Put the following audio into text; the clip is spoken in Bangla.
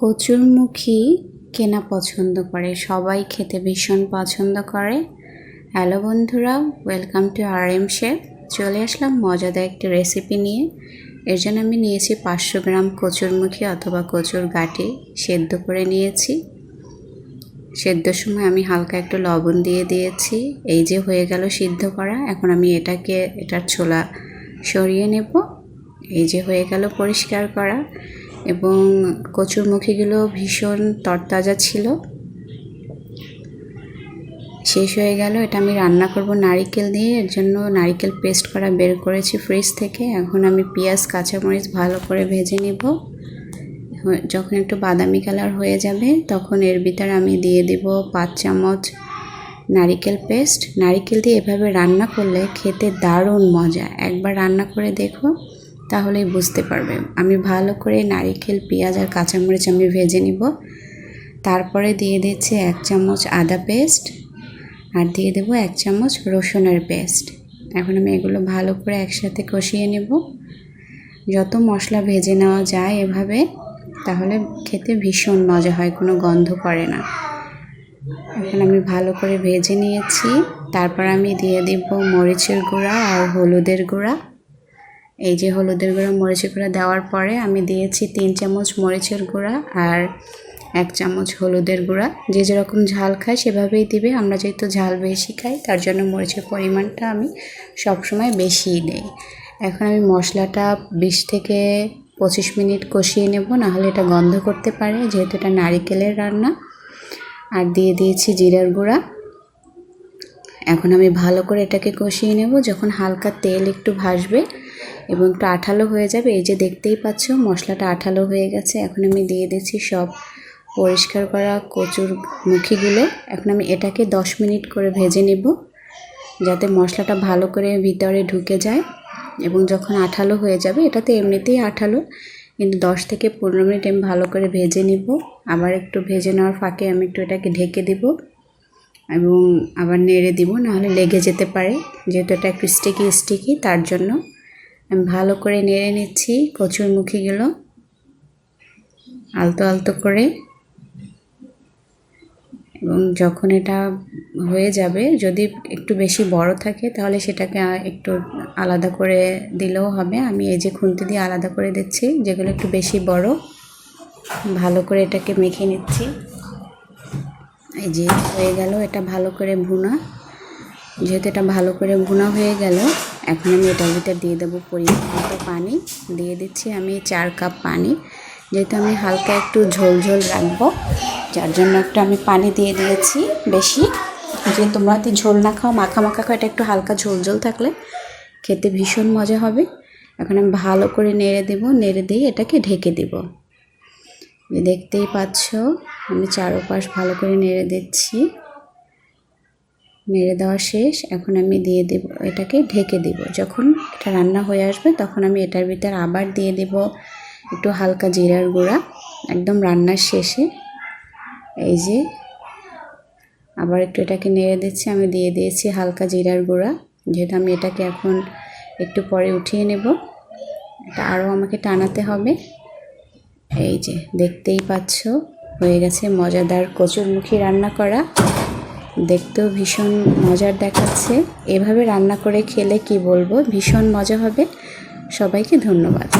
কচুরমুখী কেনা পছন্দ করে, সবাই খেতে ভীষণ পছন্দ করে। হ্যালো বন্ধুরা welcome to R M chef চলে আসলাম মজাদার একটি রেসিপি নিয়ে। এর জন্য আমি নিয়েছি পাঁচশো গ্রাম কচুরমুখী অথবা কচুর গাটি সেদ্ধ করে নিয়েছি। সেদ্ধর সময় আমি হালকা একটু লবণ দিয়ে দিয়েছি। এই যে হয়ে গেল সিদ্ধ করা, এখন আমি এটাকে, এটার ছোলা সরিয়ে নেব। এই যে হয়ে গেল পরিষ্কার করা। এবং কচুরমুখীগুলো ভীষণ তরতাজা ছিল। শেষ হয়ে গেল, এটা আমি রান্না করব নারিকেল দিয়ে। এর জন্য নারিকেল পেস্ট করা বের করেছি ফ্রিজ থেকে। এখন আমি পেঁয়াজ, কাঁচামরিচ ভালো করে ভেজে নিব। যখন একটু বাদামি কালার হয়ে যাবে, তখন এর ভিতরে আমি দিয়ে দিব পাঁচ চামচ নারিকেল পেস্ট। নারিকেল দিয়ে এভাবে রান্না করলে খেতে দারুণ মজা। একবার রান্না করে দেখো। তাহলেই বুঝতে পারবে। আমি ভালো করে নারিকেল, পেঁয়াজ আর কাঁচামরিচ আমি ভেজে নিব। তারপরে দিয়ে দিচ্ছি এক চামচ আদা পেস্ট আর দিয়ে দেবো এক চামচ রসুনের পেস্ট। এখন আমি এগুলো ভালো করে একসাথে কষিয়ে নেব। যত মশলা ভেজে নেওয়া যায় এভাবে, তাহলে খেতে ভীষণ মজা হয়, কোনো গন্ধ করে না। এখন আমি ভালো করে ভেজে নিয়েছি। তারপর আমি দিয়ে দিব মরিচের গুঁড়া আর হলুদের গুঁড়া। এই যে হলুদের গুঁড়া, মরিচের গুঁড়া দেওয়ার পরে আমি দিয়েছি তিন চামচ মরিচের গুঁড়া আর এক চামচ হলুদের গুঁড়া। যে যেরকম ঝাল খায় সেভাবেই দিবে। আমরা যেহেতু ঝাল বেশি খাই, তার জন্য মরিচের পরিমাণটা আমি সবসময় বেশিই নেই এখন আমি মশলাটা বিশ থেকে পঁচিশ মিনিট কষিয়ে নেব, নাহলে এটা গন্ধ করতে পারে, যেহেতু এটা নারিকেলের রান্না। আর দিয়ে দিয়েছি জিরার গুঁড়া। এখন আমি ভালো করে এটাকে কষিয়ে নেব। যখন হালকা তেল একটু ভাসবে এবং একটু আঠালো হয়ে যাবে। এই যে দেখতেই পাচ্ছ, মশলাটা আঠালো হয়ে গেছে। এখন আমি দিয়ে দিচ্ছি সব পরিষ্কার করা কচুর মুখিগুলো। এখন আমি এটাকে দশ মিনিট করে ভেজে নেব, যাতে মশলাটা ভালো করে ভিতরে ঢুকে যায়। এবং যখন আঠালো হয়ে যাবে, এটা তো এমনিতেই আঠালো, কিন্তু দশ থেকে পনেরো মিনিট আমি ভালো করে ভেজে নিব। আবার একটু ভেজে নেওয়ার ফাঁকে আমি একটু এটাকে ঢেকে দেব এবং আবার নেড়ে দিব, নাহলে লেগে যেতে পারে। যেহেতু এটা একটু স্টিকি স্টিকি তার জন্য আমি ভালো করে নেড়ে নিচ্ছি, কচুর মুখিগুলো। আলতো আলতো করে। এবং যখন এটা হয়ে যাবে, যদি একটু বেশি বড় থাকে, তাহলে সেটাকে একটু আলাদা করে দিলেও হবে। আমি এই যে খুন্তি দিয়ে আলাদা করে দিচ্ছি, যেগুলো একটু বেশি বড়, ভালো করে এটাকে মেখে নিচ্ছি। এই যে হয়ে গেল এটা ভালো করে ভুনা। যেহেতু এটা ভালো করে ভুনা হয়ে গেল এখন আমি এটার ভিতরে দিয়ে দেবো পরিমাণ পানি। দিয়ে দিচ্ছি আমি চার কাপ পানি। যেহেতু আমি হালকা একটু ঝোল ঝোল রাখব, যার জন্য একটু আমি পানি দিয়ে দিয়েছি বেশি। যে তোমরা যদি ঝোল না খাও, মাখা মাখা খাও, এটা একটু হালকা ঝোল ঝোল থাকলে খেতে ভীষণ মজা হবে। এখন আমি ভালো করে নেড়ে দেব, নেড়ে দিয়ে এটাকে ঢেকে দেব। দেখতেই পাচ্ছ, আমি চারোপাশ ভালো করে নেড়ে দিচ্ছি। নেড়ে দেওয়া শেষ। এখন আমি দিয়ে দেব, এটাকে ঢেকে দেব। যখন এটা রান্না হয়ে আসবে, তখন আমি এটার ভিতর আবার দিয়ে দেব একটু হালকা জিরার গুঁড়া, একদম রান্নার শেষে। এই যে, আবার একটু এটাকে নেড়ে দিচ্ছি, আমি দিয়ে দিয়েছি হালকা জিরার গুঁড়া। যেহেতু আমি এটাকে এখন একটু পরে উঠিয়ে নেব, এটা আরও আমাকে টানাতে হবে। এই যে, দেখতেই পাচ্ছ, হয়ে গেছে মজাদার কচুরমুখী রান্না করা। দেখতেও ভীষণ মজার দেখাচ্ছে। এভাবে রান্না করে খেলে কি বলব? ভীষণ মজা হবে। সবাইকে ধন্যবাদ।